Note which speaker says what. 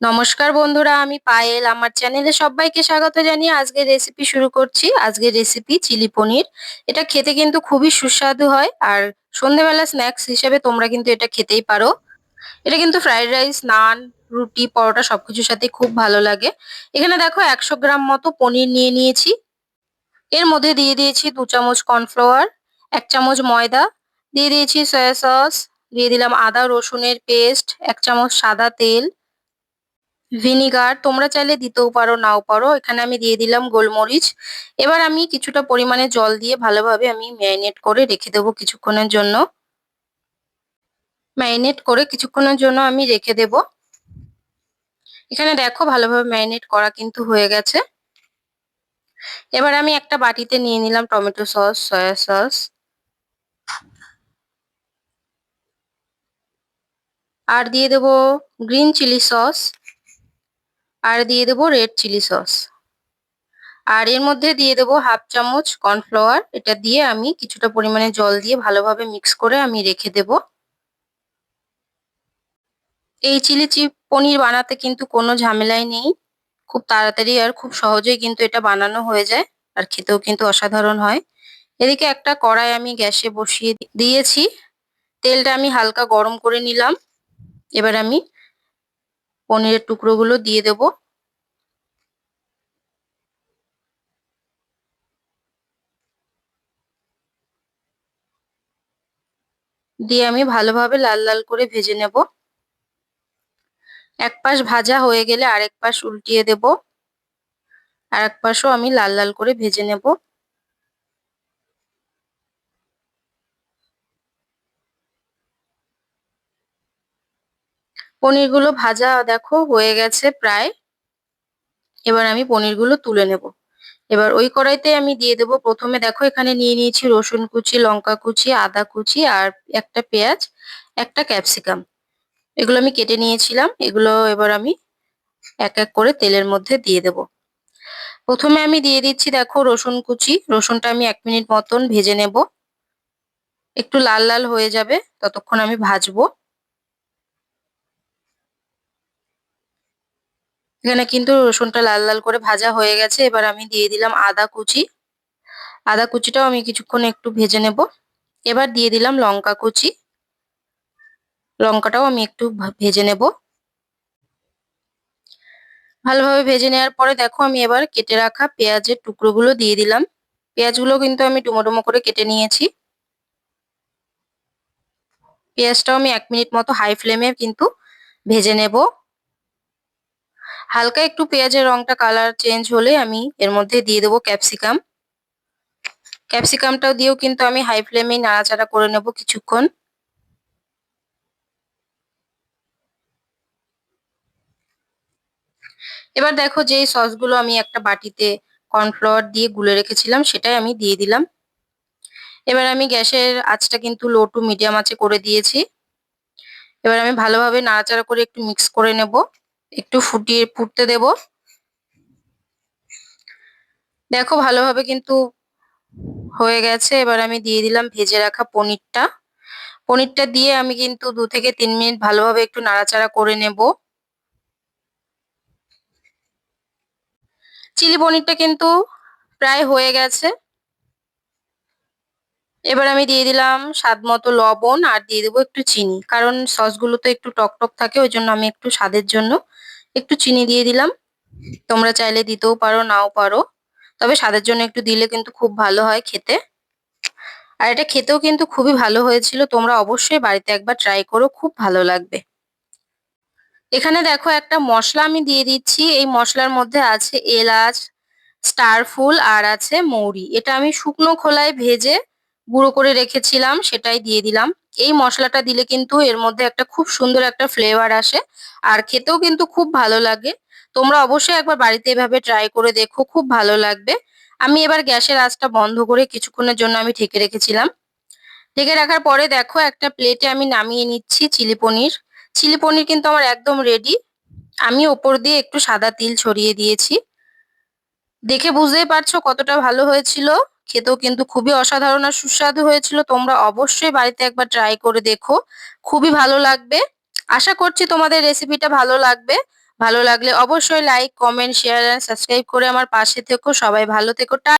Speaker 1: নমস্কার বন্ধুরা, আমি পায়েল। আমার চ্যানেলে সবাইকে স্বাগত জানিয়ে আজকের রেসিপি শুরু করছি। আজকের রেসিপি চিলি পনির। এটা খেতে কিন্তু খুবই সুস্বাদু হয় আর সন্ধেবেলা স্ন্যাক্স হিসেবে তোমরা কিন্তু এটা খেতেই পারো। এটা কিন্তু ফ্রাইড রাইস নান রুটি, পরোটা সবকিছুর সাথে খুব ভালো লাগে। এখানে দেখো একশো গ্রাম মতো পনির নিয়ে নিয়েছি। এর মধ্যে দিয়ে দিয়েছি দু চামচ কর্নফ্লাওয়ার এক চামচ ময়দা, দিয়ে দিয়েছি সয়া সস দিয়ে দিলাম আদা রসুনের পেস্ট এক চামচ সাদা তেল ভিনিগার, তোমরা চাইলে দিতেও পারো, নাও পারো। এখানে আমি দিয়ে দিলাম গোলমরিচ। এবার আমি কিছুটা পরিমাণে জল দিয়ে ভালোভাবে আমি ম্যারিনেট করে রেখে দেবো কিছুক্ষণের জন্য। ম্যারিনেট করে কিছুক্ষণের জন্য আমি রেখে দেব। এখানে দেখো ভালোভাবে ম্যারিনেট করা কিন্তু হয়ে গেছে। এবার আমি একটা বাটিতে নিয়ে নিলাম টমেটো সস, সয়া সস। আর দিয়ে দেবো গ্রিন চিলি সস। আর দিয়ে দেবো রেড চিলি সস আর এর মধ্যে দিয়ে দেবো হাফ চামচ কর্নফ্লাওয়ার এটা দিয়ে আমি কিছুটা পরিমাণে জল দিয়ে ভালোভাবে মিক্স করে আমি রেখে দেব। এই চিলি চিপ পনির বানাতে কিন্তু কোনো ঝামেলাই নেই, খুব তাড়াতাড়ি আর খুব সহজেই কিন্তু এটা বানানো হয়ে যায়, আর খেতেও কিন্তু অসাধারণ হয়। এদিকে একটা কড়াই আমি গ্যাসে বসিয়ে দিয়েছি, তেলটা আমি হালকা গরম করে নিলাম, এবার আমি পনিরের টুকরোগুলো দিয়ে দেব। দিয়ে আমি ভালোভাবে লাল লাল করে ভেজে নেব। এক পাশ ভাজা হয়ে গেলে আরেক পাশ উল্টিয়ে দেব। আর এক পাশও আমি লাল লাল করে ভেজে নেব। পনিরগুলো ভাজা দেখো হয়ে গেছে প্রায়। এবার আমি পনিরগুলো তুলে নেব। এবার ওই কড়াইতে আমি দিয়ে দেবো প্রথমে দেখো এখানে নিয়ে নিয়েছি রসুন কুচি, লঙ্কা কুচি, আদা কুচি আর একটা পেঁয়াজ, একটা ক্যাপসিকাম। এগুলো আমি কেটে নিয়েছিলাম। এগুলো এবার আমি এক এক করে তেলের মধ্যে দিয়ে দেব। প্রথমে আমি দিয়ে দিচ্ছি দেখো রসুন কুচি। রসুনটা আমি এক মিনিট মতন ভেজে নেব। একটু লাল লাল হয়ে যাবে, ততক্ষণ আমি ভাজবো। এখানে কিন্তু রসুনটা লাল লাল করে ভাজা হয়ে গেছে। এবার আমি দিয়ে দিলাম আদা কুচি। আদা কুচিটাও আমি কিছুক্ষণ একটু ভেজে নেব। এবার দিয়ে দিলাম লঙ্কা কুচি। লঙ্কাটাও আমি একটু ভেজে নেব। ভালোভাবে ভেজে নেওয়ার পরে দেখো আমি এবার কেটে রাখা পেঁয়াজের টুকরোগুলো দিয়ে দিলাম। পেঁয়াজগুলো কিন্তু আমি ডুমো ডুমো করে কেটে নিয়েছি। পেঁয়াজটাও আমি এক মিনিট মতো হাই ফ্লেমে কিন্তু ভেজে নেব। হালকা একটু পেঁয়াজের রংটা কালার চেঞ্জ হলে আমি এর মধ্যে দিয়ে দেবো ক্যাপসিকাম ক্যাপসিকামটাও দিয়েও কিন্তু আমি হাই ফ্লেমে নাড়াচাড়া করে নেব কিছুক্ষণ। এবার দেখো যে সসগুলো আমি একটা বাটিতে কর্নফ্লাওয়ার দিয়ে গুলে রেখেছিলাম, সেটাই আমি দিয়ে দিলাম। এবার আমি গ্যাসের আঁচটা কিন্তু লো টু মিডিয়াম আঁচে করে দিয়েছি। এবার আমি ভালোভাবে নাড়াচাড়া করে একটু মিক্স করে নেব। একটু ফুটিয়ে ফুটতে দেব। দেখো ভালোভাবে কিন্তু হয়ে গেছে। এবার আমি দিয়ে দিলাম ভেজে রাখা পনিরটা। পনিরটা দিয়ে আমি কিন্তু দু থেকে তিন মিনিট ভালোভাবে একটু নাড়াচাড়া করে নেব। চিলি পনিরটা কিন্তু প্রায় হয়ে গেছে। এবার আমি দিয়ে দিলাম স্বাদ মতো লবণ আর দিয়ে দেবো একটু চিনি। কারণ সসগুলো তো একটু টক টক থাকে, ওই জন্য আমি একটু স্বাদের জন্য একটু চিনি দিয়ে দিলাম। তোমরা চাইলে দিতেও পারো, নাও পারো। তবে স্বাদের জন্য একটু দিলে কিন্তু খুব ভালো হয় খেতে। আর এটা খেতেও কিন্তু খুবই ভালো হয়েছিল। তোমরা অবশ্যই বাড়িতে একবার ট্রাই করো, খুব ভালো লাগবে। এখানে দেখো একটা মশলা আমি দিয়ে দিচ্ছি। এই মশলার মধ্যে আছে এলাচ, স্টার ফুল আর আছে মৌরি। এটা আমি শুকনো খোলায় ভেজে গুঁড়ো করে রেখেছিলাম, সেটাই দিয়ে দিলাম। এই মশলাটা দিলে কিন্তু এর মধ্যে একটা খুব সুন্দর একটা ফ্লেভার আসে, আর খেতেও কিন্তু খুব ভালো লাগে। তোমরা অবশ্যই একবার বাড়িতে এভাবে ট্রাই করে দেখো, খুব ভালো লাগবে। আমি এবার গ্যাসের আঁচটা বন্ধ করে কিছুক্ষণের জন্য আমি ঢেকে রেখেছিলাম। ঢেকে রাখার পরে দেখো, একটা প্লেটে আমি নামিয়ে নিচ্ছি চিলি পনির। চিলি পনির কিন্তু আমার একদম রেডি আমি ওপর দিয়ে একটু সাদা তিল ছড়িয়ে দিয়েছি। দেখে বুঝতেই পারছ কতটা ভালো হয়েছিল? খেতেও কিন্তু খুবই অসাধারণ আর সুস্বাদু হয়েছিল। তোমরা অবশ্যই বাড়িতে একবার ট্রাই করে দেখো। খুবই ভালো লাগবে। আশা করছি তোমাদের রেসিপিটা ভালো লাগবে। ভালো লাগলে অবশ্যই like comment share and subscribe করে আমার পাশে থেকো। সবাই ভালো থেকো।